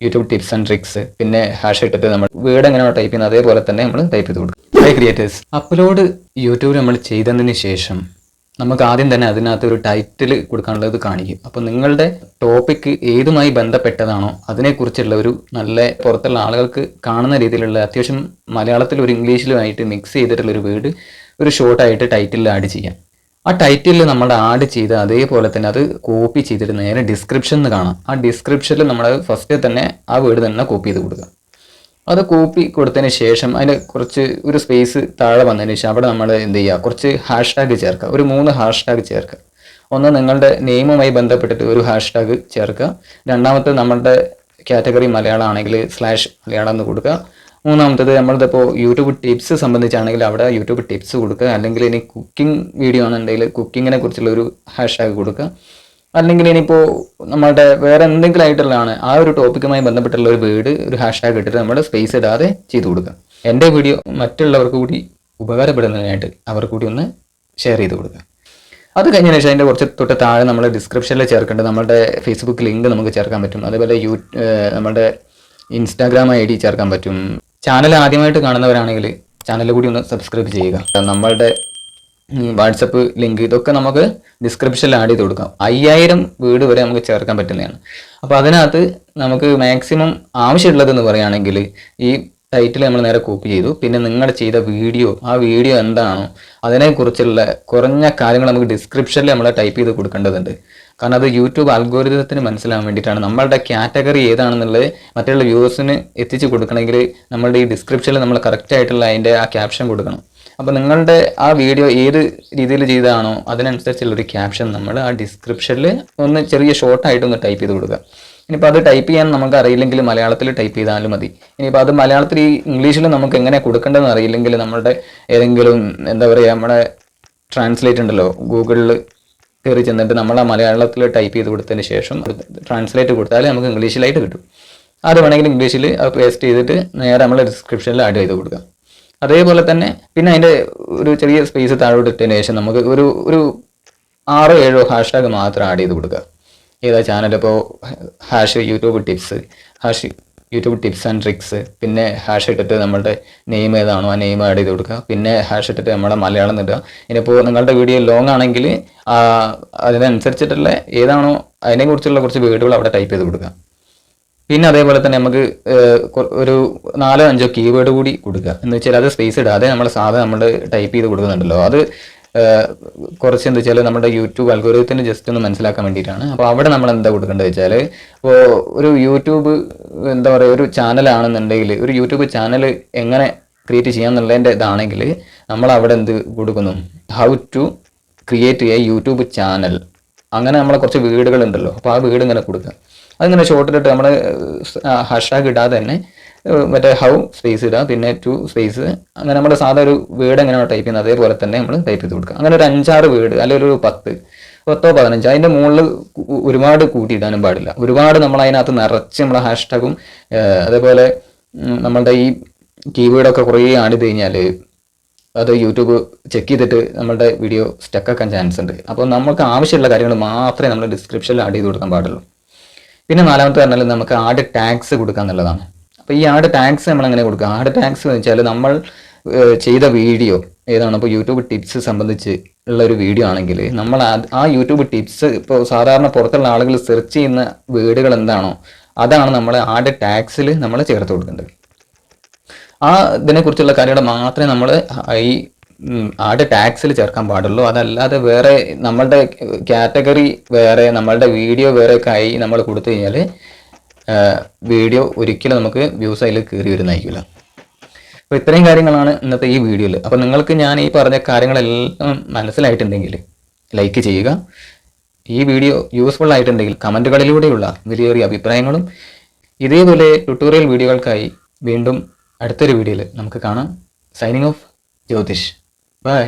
YouTube tips and tricks പിന്നെ hash ഇട്ടിട്ട് നമ്മൾ വീട് എങ്ങനെയാണ് ടൈപ്പ് ചെയ്യുന്നത് അതേപോലെ തന്നെ നമ്മൾ ടൈപ്പ് ചെയ്ത് കൊടുക്കും. ഹൈ ക്രിയേറ്റേഴ്സ് അപ്ലോഡ് യൂട്യൂബ് നമ്മൾ ചെയ്തതിന് ശേഷം നമുക്ക് ആദ്യം തന്നെ അതിനകത്ത് ഒരു ടൈറ്റിൽ കൊടുക്കാനുള്ളത് കാണിക്കും. അപ്പോൾ നിങ്ങളുടെ ടോപ്പിക്ക് ഏതുമായി ബന്ധപ്പെട്ടതാണോ അതിനെക്കുറിച്ചുള്ള ഒരു നല്ല പുറത്തുള്ള ആളുകൾക്ക് കാണുന്ന രീതിയിലുള്ള അത്യാവശ്യം മലയാളത്തിൽ ഒരു ഇംഗ്ലീഷിലുമായിട്ട് മിക്സ് ചെയ്തിട്ടുള്ള ഒരു വേർഡ് ഒരു ഷോർട്ടായിട്ട് ടൈറ്റിലിൽ ആഡ് ചെയ്യാം. ആ ടൈറ്റിലിൽ നമ്മൾ ആഡ് ചെയ്ത് അതേപോലെ തന്നെ അത് കോപ്പി ചെയ്തിട്ട് നേരെ ഡിസ്ക്രിപ്ഷൻ കാണാം. ആ ഡിസ്ക്രിപ്ഷനിൽ നമ്മൾ ഫസ്റ്റ് തന്നെ ആ വേർഡ് തന്നെ കോപ്പി ചെയ്ത് കൊടുക്കുക. അത് കോപ്പി കൊടുത്തതിന് ശേഷം അതിന് കുറച്ച് ഒരു സ്പേസ് താഴെ വന്നതിന് ശേഷം അവിടെ നമ്മൾ എന്ത് ചെയ്യുക? കുറച്ച് ഹാഷ് ടാഗ് ചേർക്കുക. ഒരു മൂന്ന് ഹാഷ് ടാഗ് ചേർക്കുക. ഒന്ന് നിങ്ങളുടെ നെയിമുമായി ബന്ധപ്പെട്ടിട്ട് ഒരു ഹാഷ് ടാഗ് ചേർക്കുക. രണ്ടാമത്തെ നമ്മളുടെ കാറ്റഗറി മലയാളം ആണെങ്കിൽ സ്ലാഷ് മലയാളം എന്ന് കൊടുക്കുക. മൂന്നാമത്തത് നമ്മളിതിപ്പോൾ യൂട്യൂബ് ടിപ്സ് സംബന്ധിച്ചാണെങ്കിൽ അവിടെ യൂട്യൂബ് ടിപ്സ് കൊടുക്കുക. അല്ലെങ്കിൽ ഇനി കുക്കിംഗ് വീഡിയോ ആണെന്നുണ്ടെങ്കിൽ കുക്കിങ്ങിനെ കുറിച്ചുള്ള ഒരു ഹാഷ് ടാഗ് കൊടുക്കുക. അല്ലെങ്കിൽ ഇനിയിപ്പോൾ നമ്മളുടെ വേറെ എന്തെങ്കിലും ആയിട്ടുള്ളതാണ് ആ ഒരു ടോപ്പിക്കുമായി ബന്ധപ്പെട്ടുള്ള ഒരു വേർഡ് ഒരു ഹാഷ് ടാഗ് ഇട്ടിട്ട് നമ്മൾ സ്പേസ് ഇടാതെ ചെയ്തു കൊടുക്കുക. എന്റെ വീഡിയോ മറ്റുള്ളവർക്ക് കൂടി ഉപകാരപ്പെടുന്നതിനായിട്ട് അവർക്ക് കൂടി ഒന്ന് ഷെയർ ചെയ്ത് കൊടുക്കുക. അത് കഴിഞ്ഞ ശേഷം അതിന്റെ കുറച്ച് തൊട്ട് താഴെ നമ്മൾ ഡിസ്ക്രിപ്ഷനിൽ ചേർക്കേണ്ടത് നമ്മളുടെ ഫേസ്ബുക്ക് ലിങ്ക് നമുക്ക് ചേർക്കാൻ പറ്റും. അതേപോലെ യൂ നമ്മുടെ ഇൻസ്റ്റാഗ്രാം ഐ ഡി ചേർക്കാൻ പറ്റും. ചാനൽ ആദ്യമായിട്ട് കാണുന്നവരാണെങ്കിൽ ചാനൽ കൂടി ഒന്ന് സബ്സ്ക്രൈബ് ചെയ്യുക. നമ്മളുടെ വാട്സപ്പ് ലിങ്ക് ഇതൊക്കെ നമുക്ക് ഡിസ്ക്രിപ്ഷനിൽ ആഡ് ചെയ്ത് കൊടുക്കാം. അയ്യായിരം വീട് വരെ നമുക്ക് ചേർക്കാൻ പറ്റുന്നതാണ്. അപ്പോൾ അതിനകത്ത് നമുക്ക് മാക്സിമം ആവശ്യമുള്ളതെന്ന് പറയുകയാണെങ്കിൽ ഈ ടൈറ്റിൽ നമ്മൾ നേരെ കോപ്പി ചെയ്തു. പിന്നെ നിങ്ങൾ ചെയ്ത വീഡിയോ ആ വീഡിയോ എന്താണോ അതിനെക്കുറിച്ചുള്ള കുറഞ്ഞ കാര്യങ്ങൾ നമുക്ക് ഡിസ്ക്രിപ്ഷനിൽ നമ്മൾ ടൈപ്പ് ചെയ്ത് കൊടുക്കേണ്ടതുണ്ട്. കാരണം അത് യൂട്യൂബ് അൽഗോരിതത്തിന് മനസ്സിലാവാൻ വേണ്ടിയിട്ടാണ്. നമ്മളുടെ കാറ്റഗറി ഏതാണെന്നുള്ളത് മറ്റുള്ള വ്യൂവേഴ്സിന് എത്തിച്ചു കൊടുക്കണമെങ്കിൽ നമ്മളുടെ ഈ ഡിസ്ക്രിപ്ഷനിൽ നമ്മൾ കറക്റ്റ് ആയിട്ടുള്ള അതിന്റെ ആ ക്യാപ്ഷൻ കൊടുക്കണം. അപ്പോൾ നിങ്ങളുടെ ആ വീഡിയോ ഏത് രീതിയിൽ ചെയ്തതാണോ അതിനനുസരിച്ചുള്ള ഒരു ക്യാപ്ഷൻ നമ്മൾ ആ ഡിസ്ക്രിപ്ഷനിൽ ഒന്ന് ചെറിയ ഷോർട്ടായിട്ട് ഒന്ന് ടൈപ്പ് ചെയ്ത് കൊടുക്കുക. ഇനിയിപ്പോൾ അത് ടൈപ്പ് ചെയ്യാൻ നമുക്ക് അറിയില്ലെങ്കിൽ മലയാളത്തിൽ ടൈപ്പ് ചെയ്താലും മതി. ഇനിയിപ്പോൾ അത് മലയാളത്തിൽ ഈ ഇംഗ്ലീഷിൽ നമുക്ക് എങ്ങനെ കൊടുക്കേണ്ടതെന്ന് അറിയില്ലെങ്കിൽ നമ്മളുടെ ഏതെങ്കിലും എന്താ പറയുക നമ്മുടെ ട്രാൻസ്ലേറ്റ് ഉണ്ടല്ലോ ഗൂഗിളിൽ കയറി ചെന്നിട്ട് നമ്മൾ ആ മലയാളത്തിൽ ടൈപ്പ് ചെയ്ത് കൊടുത്തതിന് ശേഷം ട്രാൻസ്ലേറ്റ് കൊടുത്താൽ നമുക്ക് ഇംഗ്ലീഷിലായിട്ട് കിട്ടും. അത് വേണമെങ്കിൽ ഇംഗ്ലീഷിൽ പേസ്റ്റ് ചെയ്തിട്ട് നേരെ നമ്മൾ ഡിസ്ക്രിപ്ഷനിൽ ആഡ് ചെയ്ത് കൊടുക്കാം അതേപോലെ തന്നെ പിന്നെ അതിന്റെ ഒരു ചെറിയ സ്പേസ് താഴോട്ട് ഇട്ടതിന് ശേഷം നമുക്ക് ഒരു ഒരു ആറോ ഏഴോ ഹാഷ്ടാഗ് മാത്രം ആഡ് ചെയ്ത് കൊടുക്കുക. ഏതാ ചാനൽ ഇപ്പോൾ hash YouTube tips hash YouTube tips and tricks. പിന്നെ ഹാഷ് ഇട്ടിട്ട് നമ്മുടെ നെയിം ഏതാണോ ആ നെയിം ആഡ് ചെയ്ത് കൊടുക്കുക. പിന്നെ ഹാഷ് ഇട്ടിട്ട് നമ്മുടെ മലയാളം ഇടുക. ഇനിയിപ്പോൾ നിങ്ങളുടെ വീഡിയോ ലോങ് ആണെങ്കിൽ അതിനനുസരിച്ചിട്ടുള്ള ഏതാണോ അതിനെക്കുറിച്ചുള്ള കുറച്ച് വേർഡുകൾ അവിടെ ടൈപ്പ് ചെയ്ത് കൊടുക്കുക. പിന്നെ അതേപോലെ തന്നെ നമുക്ക് ഒരു നാലോ അഞ്ചോ കീവേഡ് കൂടി കൊടുക്കുക. എന്ന് വെച്ചാൽ അത് സ്പേസ് ഇടാതെ നമ്മൾ സാധാരണ നമ്മൾ ടൈപ്പ് ചെയ്ത് കൊടുക്കുന്നുണ്ടല്ലോ. അത് കുറച്ച് എന്താ വെച്ചാൽ നമ്മുടെ യൂട്യൂബ് അൽഗോരിയത്തിന് ജസ്റ്റ് ഒന്ന് മനസ്സിലാക്കാൻ വേണ്ടിയിട്ടാണ്. അപ്പോൾ അവിടെ നമ്മൾ എന്താ കൊടുക്കേണ്ടത് വെച്ചാൽ ഇപ്പോൾ ഒരു യൂട്യൂബ് എന്താ പറയുക ഒരു ചാനലാണെന്നുണ്ടെങ്കിൽ ഒരു യൂട്യൂബ് ചാനൽ എങ്ങനെ ക്രിയേറ്റ് ചെയ്യാം എന്നുള്ളതിന്റെ ഇതാണെങ്കിൽ നമ്മൾ അവിടെ എന്ത് കൊടുക്കുന്നു? How to create a YouTube channel അങ്ങനെ നമ്മളെ കുറച്ച് വീടുകളുണ്ടല്ലോ. അപ്പോൾ ആ വീട് ഇങ്ങനെ കൊടുക്കുക. അതിങ്ങനെ ഷോർട്ടിലിട്ട് നമ്മൾ ഹാഷ്ടാഗ് ഇടാതെ തന്നെ മറ്റേ ഹൗ സ്പേസ് ഇടുക പിന്നെ ടു സ്പേസ് അങ്ങനെ നമ്മുടെ സാധാ ഒരു വീട് എങ്ങനെയാണ് ടൈപ്പ് ചെയ്യുന്നത് അതേപോലെ തന്നെ നമ്മൾ ടൈപ്പ് ചെയ്ത് കൊടുക്കുക അങ്ങനെ ഒരു അഞ്ചാറ് വീട് അല്ലെങ്കിൽ ഒരു പത്ത് പത്തോ പതിനഞ്ചോ അതിന്റെ മുകളിൽ ഒരുപാട് കൂട്ടിയിടാനും പാടില്ല. ഒരുപാട് നമ്മൾ അതിനകത്ത് നിറച്ച് നമ്മുടെ ഹാഷ്ടാഗും അതേപോലെ നമ്മളുടെ ഈ കീവേഡൊക്കെ കുറേ ചെയ്ത് കഴിഞ്ഞാൽ അത് യൂട്യൂബ് ചെക്ക് ചെയ്തിട്ട് നമ്മളുടെ വീഡിയോ സ്റ്റക്കാക്കാൻ ചാൻസ് ഉണ്ട്. അപ്പോൾ നമുക്ക് ആവശ്യമുള്ള കാര്യങ്ങൾ മാത്രമേ നമ്മൾ ഡിസ്ക്രിപ്ഷനിൽ ആഡ് ചെയ്ത് കൊടുക്കാൻ പാടുള്ളൂ. പിന്നെ നാലാമത്തെ പറഞ്ഞാൽ നമുക്ക് ആഡ് ടാക്സ് കൊടുക്കുക എന്നുള്ളതാണ് അപ്പോൾ ഈ ആഡ് ടാക്സ് നമ്മൾ എങ്ങനെ കൊടുക്കുക? ആഡ് ടാക്സ് എന്ന് വെച്ചാൽ നമ്മൾ ചെയ്ത വീഡിയോ ഏതാണ്? ഇപ്പോൾ യൂട്യൂബ് ടിപ്സ് സംബന്ധിച്ച് ഉള്ള ഒരു വീഡിയോ ആണെങ്കിൽ നമ്മൾ ആ- യൂട്യൂബ് ടിപ്സ് ഇപ്പോൾ സാധാരണ പുറത്തുള്ള ആളുകൾ സെർച്ച് ചെയ്യുന്ന വീടുകൾ എന്താണോ അതാണ് നമ്മൾ ആഡ് ടാക്സിൽ നമ്മൾ ചേർത്ത് കൊടുക്കേണ്ടത്. ആ ഇതിനെക്കുറിച്ചുള്ള കാര്യങ്ങൾ മാത്രമേ നമ്മൾ ഈ ആട് ടാക്സിൽ ചേർക്കാൻ പാടുള്ളൂ. അതല്ലാതെ വേറെ നമ്മളുടെ കാറ്റഗറി വേറെ നമ്മളുടെ വീഡിയോ വേറെ ഒക്കെ ആയി നമ്മൾ കൊടുത്തു കഴിഞ്ഞാൽ വീഡിയോ ഒരിക്കലും നമുക്ക് വ്യൂസ് അതിൽ കയറി വരുന്നതായിരിക്കില്ല. അപ്പോൾ ഇത്രയും കാര്യങ്ങളാണ് ഇന്നത്തെ ഈ വീഡിയോയിൽ അപ്പോൾ നിങ്ങൾക്ക് ഞാൻ ഈ പറഞ്ഞ കാര്യങ്ങളെല്ലാം മനസ്സിലായിട്ടുണ്ടെങ്കിൽ ലൈക്ക് ചെയ്യുക. ഈ വീഡിയോ യൂസ്ഫുൾ ആയിട്ടുണ്ടെങ്കിൽ കമന്റുകളിലൂടെയുള്ള വലിയ അഭിപ്രായങ്ങളും ഇതേപോലെ ട്യൂട്ടോറിയൽ വീഡിയോകൾക്കായി വീണ്ടും അടുത്തൊരു വീഡിയോയിൽ നമുക്ക് കാണാം. Signing off Jyothish by